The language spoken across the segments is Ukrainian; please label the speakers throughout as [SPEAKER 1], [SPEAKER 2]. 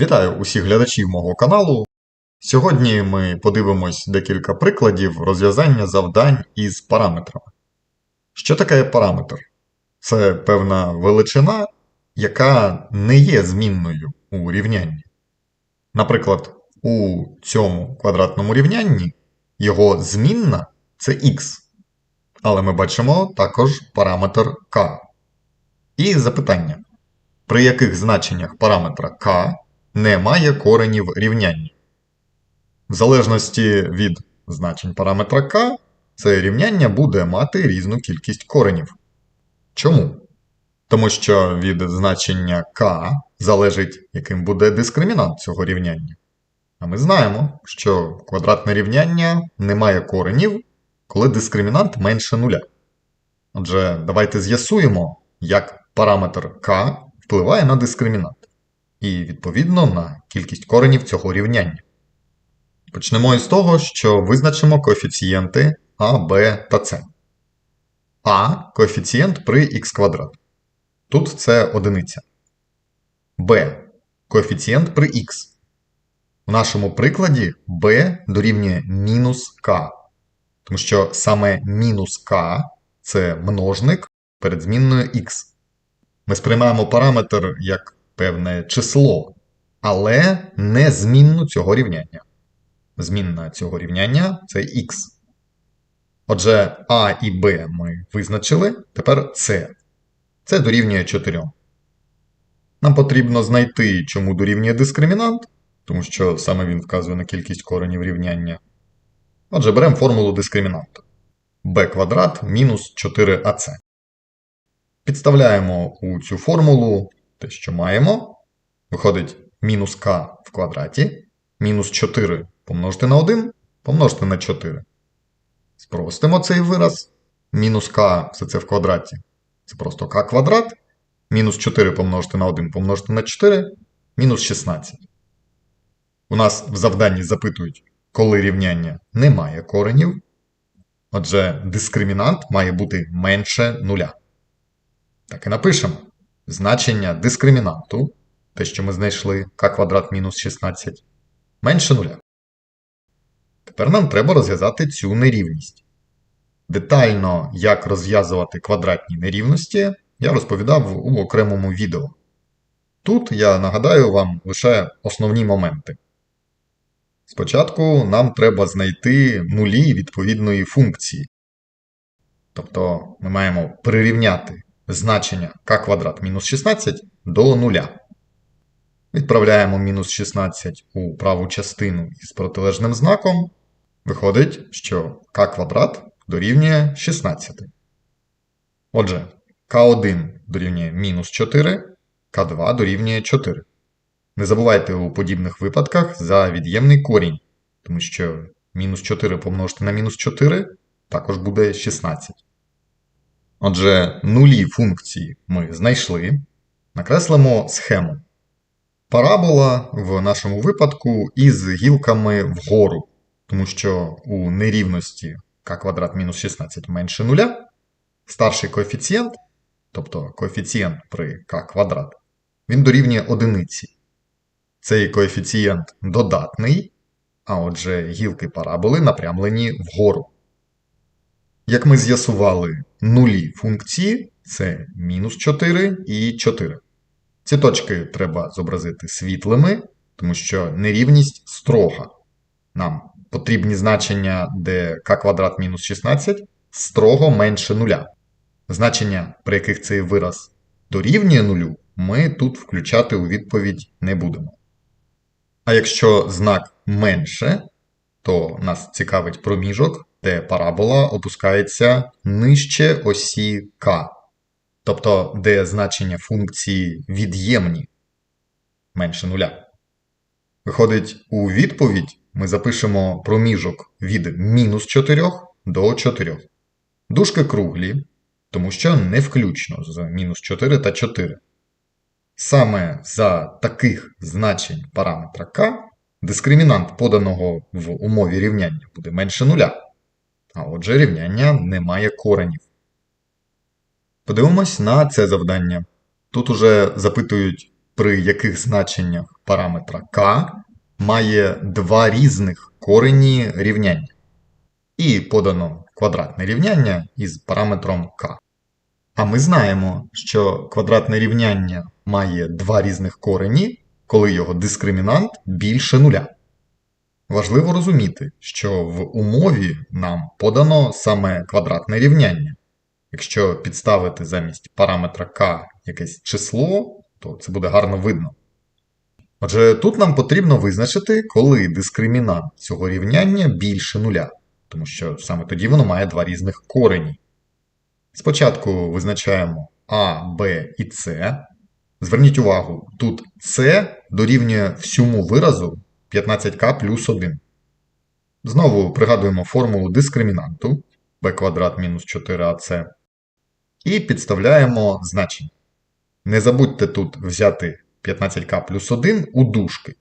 [SPEAKER 1] Вітаю усіх глядачів мого каналу. Сьогодні ми подивимось декілька прикладів розв'язання завдань із параметрами. Що таке параметр? Це певна величина, яка не є змінною у рівнянні. Наприклад, у цьому квадратному рівнянні його змінна це х. Але ми бачимо також параметр k. І запитання: при яких значеннях параметра k немає коренів рівняння? В залежності від значень параметра k, це рівняння буде мати різну кількість коренів. Чому? Тому що від значення k залежить, яким буде дискримінант цього рівняння. А ми знаємо, що квадратне рівняння не має коренів, коли дискримінант менше нуля. Отже, давайте з'ясуємо, як параметр k впливає на дискримінант, і відповідно на кількість коренів цього рівняння. Почнемо із того, що визначимо коефіцієнти а, b та c. А коефіцієнт при х квадрат. Тут це одиниця. b коефіцієнт при х. У нашому прикладі b дорівнює мінус k, тому що саме мінус k це множник перед змінною x. Ми сприймаємо параметр як певне число, але не змінну цього рівняння. Змінна цього рівняння це x. Отже, а і b ми визначили, тепер c. Це дорівнює 4. Нам потрібно знайти, чому дорівнює дискримінант, тому що саме він вказує на кількість коренів рівняння. Отже, беремо формулу дискримінанту. b квадрат мінус 4ac. Підставляємо у цю формулу те, що маємо. Виходить мінус k в квадраті, мінус 4 помножити на 1, помножити на 4. Спростимо цей вираз. Мінус k все це в квадраті. Це просто k квадрат. Мінус 4 помножити на 1 помножити на 4, мінус 16. У нас в завданні запитують, коли рівняння не має коренів. Отже, дискримінант має бути менше нуля. Так і напишемо. Значення дискримінанту, те, що ми знайшли k квадрат мінус 16, менше нуля. Тепер нам треба розв'язати цю нерівність. Детально, як розв'язувати квадратні нерівності, я розповідав у окремому відео. Тут я нагадаю вам лише основні моменти. Спочатку нам треба знайти нулі відповідної функції. Тобто ми маємо прирівняти значення k квадрат мінус 16 до нуля. Відправляємо мінус 16 у праву частину із протилежним знаком. Виходить, що k квадрат дорівнює 16. Отже, k1 дорівнює мінус 4, k2 дорівнює 4. Не забувайте у подібних випадках за від'ємний корінь, тому що мінус 4 помножити на мінус 4 також буде 16. Отже, нулі функції ми знайшли. Накреслимо схему. Парабола в нашому випадку із гілками вгору, тому що у нерівності k квадрат мінус 16 менше нуля. Старший коефіцієнт, тобто коефіцієнт при k квадрат, він дорівнює одиниці. Цей коефіцієнт додатний, а отже, гілки параболи напрямлені вгору. Як ми з'ясували, нулі функції це мінус 4 і 4. Ці точки треба зобразити світлими, тому що нерівність строга. Нам потрібні значення, де k квадрат мінус 16 строго менше нуля. Значення, при яких цей вираз дорівнює нулю, ми тут включати у відповідь не будемо. А якщо знак менше, то нас цікавить проміжок, де парабола опускається нижче осі k. Тобто, де значення функції від'ємні менше нуля. Виходить, у відповідь ми запишемо проміжок від мінус 4 до 4. Дужки круглі, тому що не включно з мінус 4 та 4. Саме за таких значень параметра k дискримінант поданого в умові рівняння буде менше нуля. А отже, рівняння не має коренів. Подивимось на це завдання. Тут уже запитують при яких значеннях параметра k має два різних корені рівняння. І подано квадратне рівняння із параметром k. А ми знаємо, що квадратне рівняння має два різних корені, коли його дискримінант більше нуля. Важливо розуміти, що в умові нам подано саме квадратне рівняння. Якщо підставити замість параметра k якесь число, то це буде гарно видно. Отже, тут нам потрібно визначити, коли дискримінант цього рівняння більше нуля, тому що саме тоді воно має два різних корені. Спочатку визначаємо А, Б і С. Зверніть увагу, тут С дорівнює всьому виразу 15k плюс 1. Знову пригадуємо формулу дискримінанту b квадрат мінус 4ac і підставляємо значення. Не забудьте тут взяти 15k плюс 1 у дужки.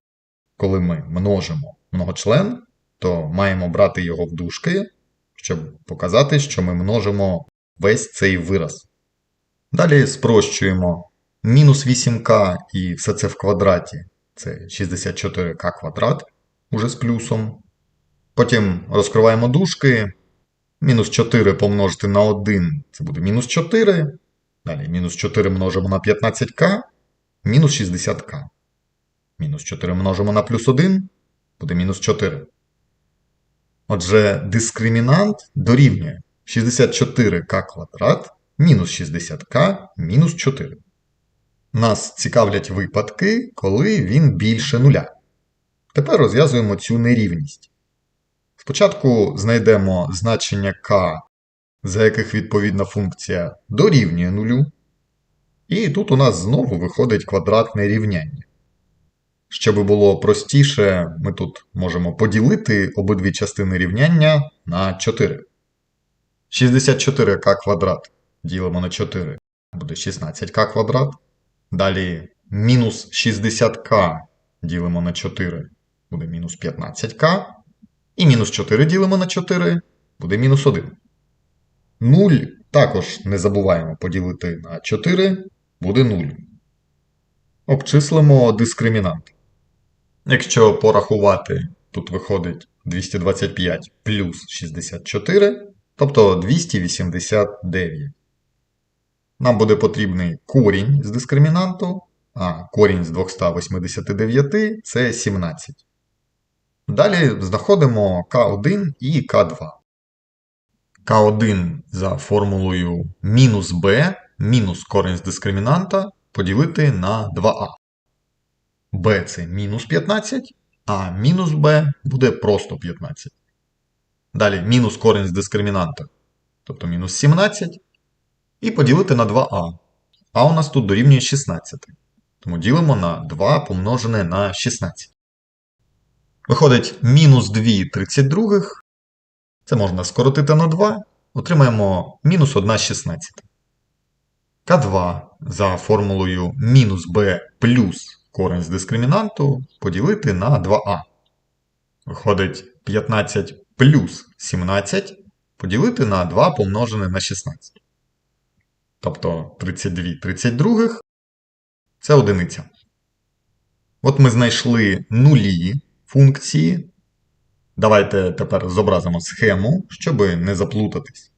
[SPEAKER 1] Коли ми множимо многочлен, то маємо брати його в дужки, щоб показати, що ми множимо весь цей вираз. Далі спрощуємо мінус 8k і все це в квадраті. Це 64k квадрат уже з плюсом. Потім розкриваємо дужки. Мінус 4 помножити на 1 це буде мінус 4. Далі мінус 4 множимо на 15к, мінус 60к. Мінус 4 множимо на плюс 1 буде мінус 4. Отже, дискримінант дорівнює 64к квадрат мінус 60к мінус 4. Нас цікавлять випадки, коли він більше нуля. Тепер розв'язуємо цю нерівність. Спочатку знайдемо значення k, за яких відповідна функція дорівнює нулю. І тут у нас знову виходить квадратне рівняння. Щоб було простіше, ми тут можемо поділити обидві частини рівняння на 4. 64к квадрат ділимо на 4 буде 16к квадрат. Далі мінус 60к ділимо на 4 буде мінус 15к. І мінус 4 ділимо на 4 буде мінус 1. 0 також не забуваємо поділити на 4 буде 0. Обчислимо дискримінант. Якщо порахувати, тут виходить 225 плюс 64, тобто 289. Нам буде потрібний корінь з дискримінанту, а корінь з 289 це 17. Далі знаходимо К1 і К2. К1 за формулою мінус b мінус корінь з дискримінанта поділити на 2а. b це мінус 15, а мінус b буде просто 15. Далі мінус корінь з дискримінанта, тобто мінус 17. І поділити на 2а. А у нас тут дорівнює 16. Тому ділимо на 2 помножене на 16. Виходить мінус 2 32. Це можна скоротити на 2. Отримаємо мінус 1 16. К2 за формулою мінус b плюс корень з дискримінанту поділити на 2а. Виходить 15 плюс 17 поділити на 2 помножене на 16. Тобто 32 32 це одиниця. От ми знайшли нулі функції. Давайте тепер зобразимо схему, щоб не заплутатись.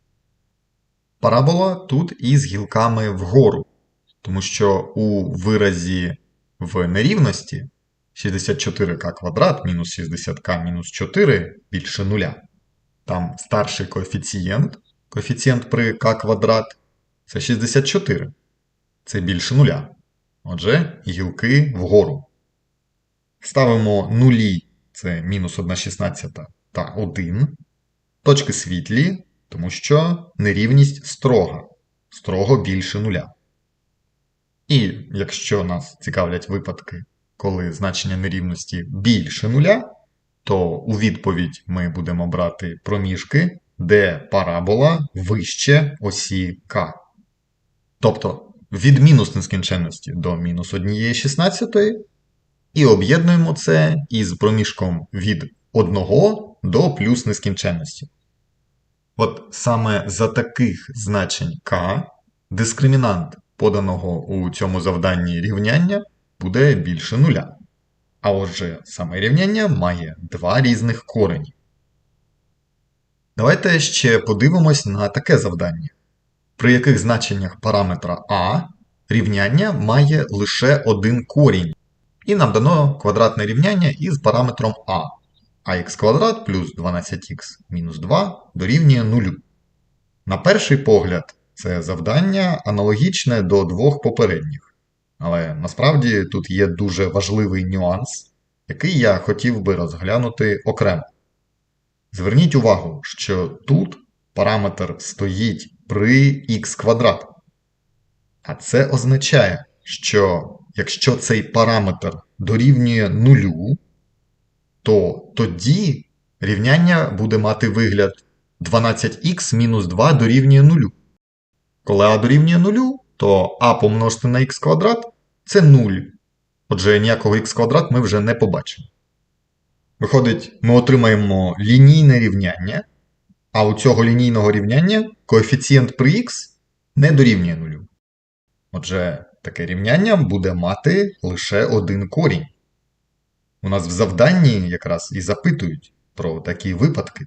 [SPEAKER 1] Парабола тут із гілками вгору, тому що у виразі в нерівності 64к квадрат мінус 60к мінус 4 більше нуля. Там старший коефіцієнт, коефіцієнт при k квадрат це 64. Це більше нуля. Отже, гілки вгору. Ставимо нулі, це мінус 1,16 та 1. Точки світлі, тому що нерівність строга. Строго більше нуля. І якщо нас цікавлять випадки, коли значення нерівності більше нуля, то у відповідь ми будемо брати проміжки, де парабола вище осі К. Тобто від мінус нескінченності до мінус 1,16 і об'єднуємо це із проміжком від 1 до плюс нескінченності. От саме за таких значень К дискримінант поданого у цьому завданні рівняння буде більше нуля. А отже, саме рівняння має два різних корені. Давайте ще подивимось на таке завдання, при яких значеннях параметра а рівняння має лише один корінь. І нам дано квадратне рівняння із параметром а. ax квадрат плюс 12х мінус 2 дорівнює 0. На перший погляд, це завдання аналогічне до двох попередніх. Але насправді тут є дуже важливий нюанс, який я хотів би розглянути окремо. Зверніть увагу, що тут параметр стоїть при х квадрат. А це означає, що якщо цей параметр дорівнює нулю, то тоді рівняння буде мати вигляд 12х мінус 2 дорівнює 0. Коли а дорівнює 0, то а помножити на х квадрат це 0. Отже, ніякого х квадрат ми вже не побачимо. Виходить, ми отримаємо лінійне рівняння, а у цього лінійного рівняння коефіцієнт при х не дорівнює 0. Отже, таке рівняння буде мати лише один корінь. У нас в завданні якраз і запитують про такі випадки.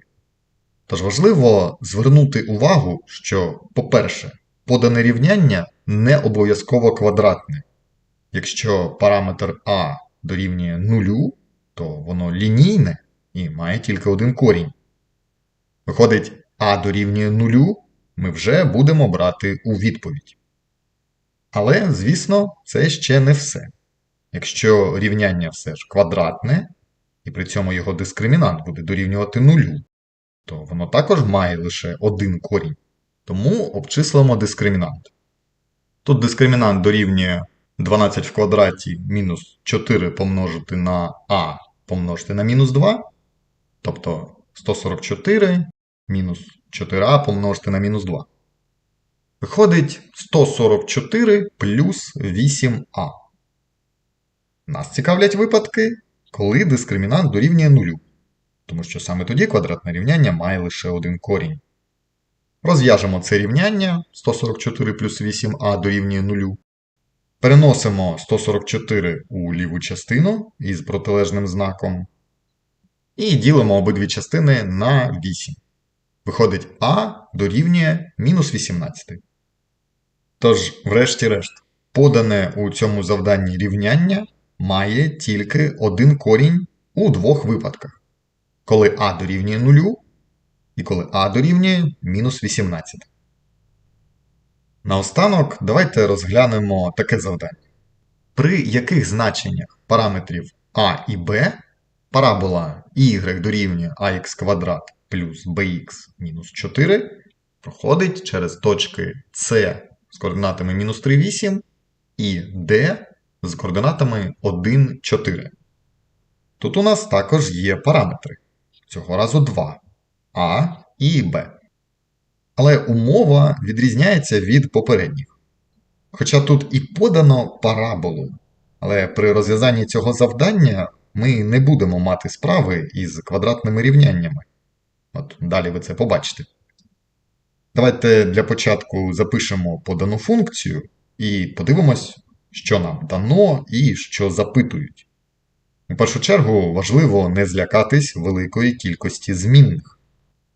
[SPEAKER 1] Тож важливо звернути увагу, що, по-перше, подане рівняння не обов'язково квадратне. Якщо параметр а дорівнює нулю, то воно лінійне і має тільки один корінь. Виходить, а дорівнює нулю, ми вже будемо брати у відповідь. Але, звісно, це ще не все. Якщо рівняння все ж квадратне, і при цьому його дискримінант буде дорівнювати нулю, то воно також має лише один корінь. Тому обчислимо дискримінант. Тут дискримінант дорівнює 12 в квадраті мінус 4 помножити на а помножити на мінус 2, тобто 144 мінус 4а помножити на мінус 2. Виходить 144 плюс 8а. Нас цікавлять випадки, коли дискримінант дорівнює нулю, тому що саме тоді квадратне рівняння має лише один корінь. Розв'яжемо це рівняння 144 плюс 8а дорівнює 0. Переносимо 144 у ліву частину із протилежним знаком. І ділимо обидві частини на 8. Виходить, а дорівнює мінус 18. Тож, врешті-решт, подане у цьому завданні рівняння має тільки один корінь у двох випадках. Коли а дорівнює 0 і коли а дорівнює мінус 18. Наостанок давайте розглянемо таке завдання. При яких значеннях параметрів а і b парабола y дорівнює ax квадрат плюс bx мінус 4 проходить через точки С з координатами мінус 3, 8 і D з координатами 1, 4. Тут у нас також є параметри. Цього разу два А і Б. Але умова відрізняється від попередніх. Хоча тут і подано параболу, але при розв'язанні цього завдання ми не будемо мати справи із квадратними рівняннями. От далі ви це побачите. Давайте для початку запишемо подану функцію і подивимось, що нам дано і що запитують. У першу чергу важливо не злякатись великої кількості змінних.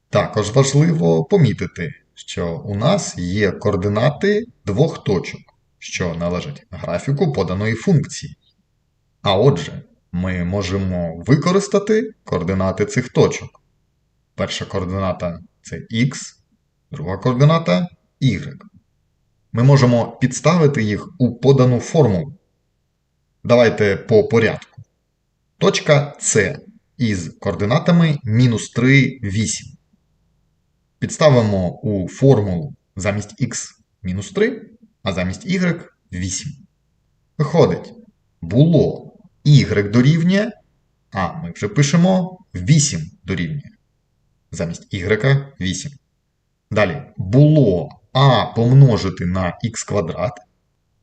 [SPEAKER 1] Також важливо помітити, що у нас є координати двох точок, що належать графіку поданої функції. А отже, ми можемо використати координати цих точок. Перша координата це x, друга координата y. Ми можемо підставити їх у подану формулу. Давайте по порядку. Точка С із координатами мінус 3, 8. Підставимо у формулу замість х мінус 3, а замість y 8. Виходить, було y дорівнює, а ми вже пишемо 8 дорівнює. Замість y 8. Далі було а помножити на х квадрат,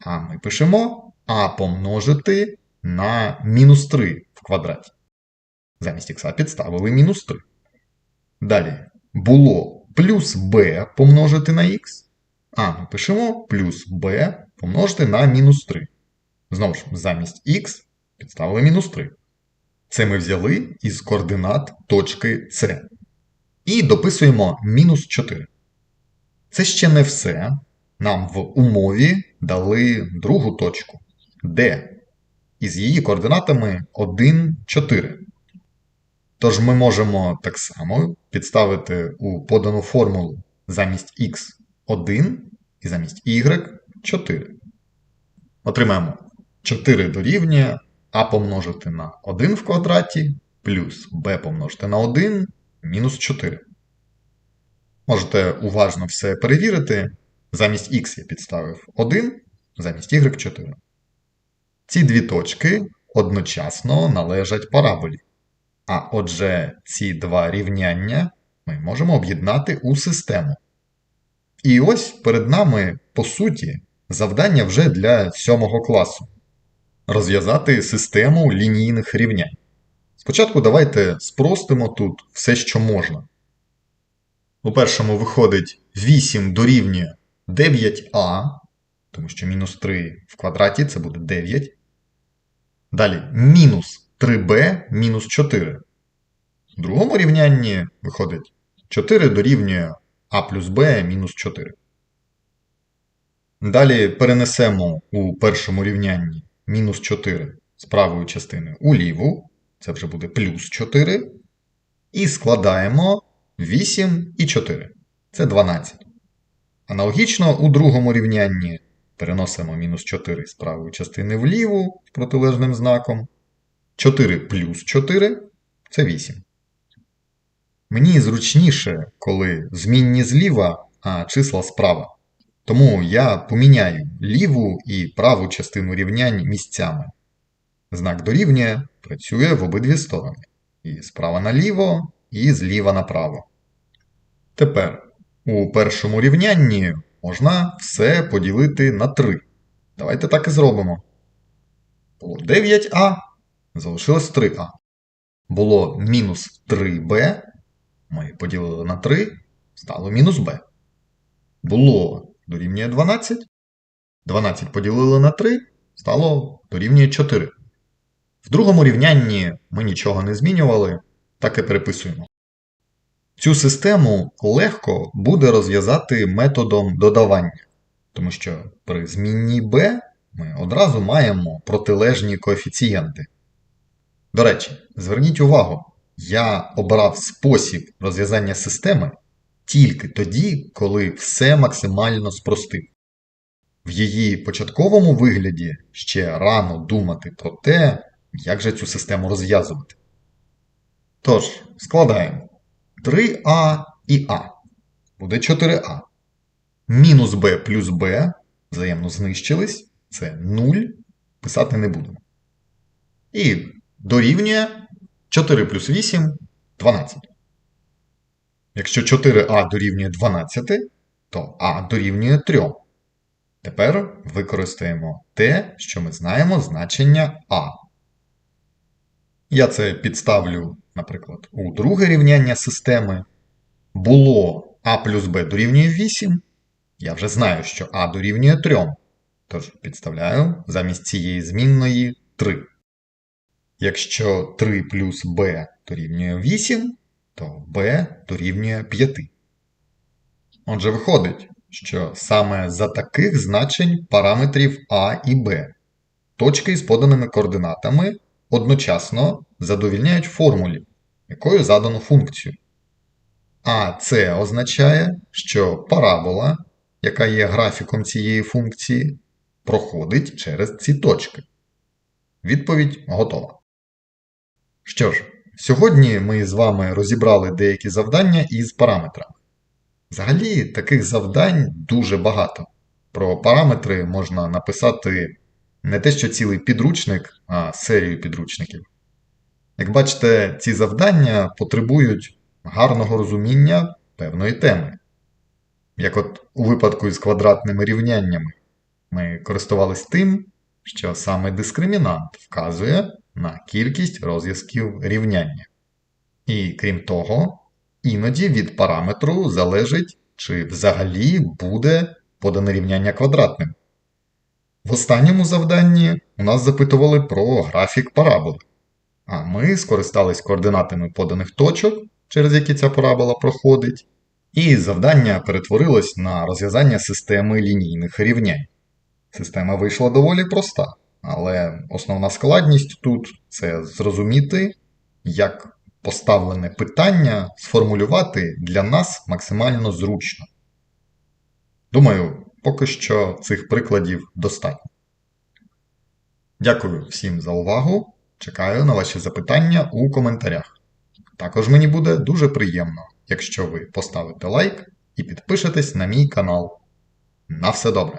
[SPEAKER 1] а ми пишемо а помножити на мінус 3 в квадраті. Замість х підставили мінус 3. Далі було плюс b помножити на х, а ми пишемо плюс b помножити на мінус 3. Знову ж, замість х підставили мінус 3. Це ми взяли із координат точки С. І дописуємо мінус 4. Це ще не все. Нам в умові дали другу точку D із її координатами 1, 4. Тож ми можемо так само підставити у подану формулу замість x 1 і замість y 4. Отримаємо 4 дорівнює а помножити на 1 в квадраті плюс b помножити на 1 мінус 4. Можете уважно все перевірити. Замість x я підставив 1, замість y 4. Ці дві точки одночасно належать параболі. А отже, ці два рівняння ми можемо об'єднати у систему. І ось перед нами, по суті, завдання вже для 7 класу розв'язати систему лінійних рівнянь. Спочатку давайте спростимо тут все, що можна. У першому виходить 8 дорівнює 9а, тому що мінус 3 в квадраті це буде 9. Далі мінус 3b мінус 4. В другому рівнянні виходить 4 дорівнює а плюс b мінус 4. Далі перенесемо у першому рівнянні мінус 4 з правої частини у ліву, це вже буде плюс 4. І складаємо 8 і 4. Це 12. Аналогічно у другому рівнянні переносимо мінус 4 з правої частини вліву з протилежним знаком. 4 плюс 4 це 8. Мені зручніше, коли змінні зліва, а числа справа. Тому я поміняю ліву і праву частину рівнянь місцями. Знак дорівнює працює в обидві сторони. І справа наліво, і зліва направо. Тепер у першому рівнянні можна все поділити на 3. Давайте так і зробимо. Було 9а, залишилось 3а. Було мінус 3b. Ми поділили на 3, стало мінус b. Було дорівнює 12. 12 поділили на 3, стало дорівнює 4. В другому рівнянні ми нічого не змінювали, так і переписуємо. Цю систему легко буде розв'язати методом додавання, тому що при змінній b ми одразу маємо протилежні коефіцієнти. До речі, зверніть увагу, я обрав спосіб розв'язання системи тільки тоді, коли все максимально спростив. В її початковому вигляді ще рано думати про те, як же цю систему розв'язувати. Тож, складаємо 3а і А. Буде 4а. Мінус b плюс b взаємно знищились. Це 0. Писати не будемо. І дорівнює 4 плюс 8 12. Якщо 4а дорівнює 12, то а дорівнює 3. Тепер використаємо те, що ми знаємо значення а. Я це підставлю, наприклад, у друге рівняння системи. Було а плюс b дорівнює 8. Я вже знаю, що а дорівнює 3. Тож підставляю замість цієї змінної 3. Якщо 3 плюс b дорівнює 8, то b дорівнює 5. Отже, виходить, що саме за таких значень параметрів а і b точки із поданими координатами одночасно задовільняють формулі, якою задано функцію. А це означає, що парабола, яка є графіком цієї функції, проходить через ці точки. Відповідь готова. Що ж, сьогодні ми з вами розібрали деякі завдання із параметрами. Взагалі, таких завдань дуже багато. Про параметри можна написати не те, що цілий підручник, а серію підручників. Як бачите, ці завдання потребують гарного розуміння певної теми. Як от у випадку із квадратними рівняннями, ми користувались тим, що саме дискримінант вказує на кількість розв'язків рівняння. І крім того, іноді від параметру залежить, чи взагалі буде подане рівняння квадратним. В останньому завданні у нас запитували про графік параболи. А ми скористались координатами поданих точок, через які ця парабола проходить, і завдання перетворилось на розв'язання системи лінійних рівнянь. Система вийшла доволі проста, але основна складність тут це зрозуміти, як поставлене питання сформулювати для нас максимально зручно. Думаю, поки що цих прикладів достатньо. Дякую всім за увагу. Чекаю на ваші запитання у коментарях. Також мені буде дуже приємно, якщо ви поставите лайк і підпишетесь на мій канал. На все добре!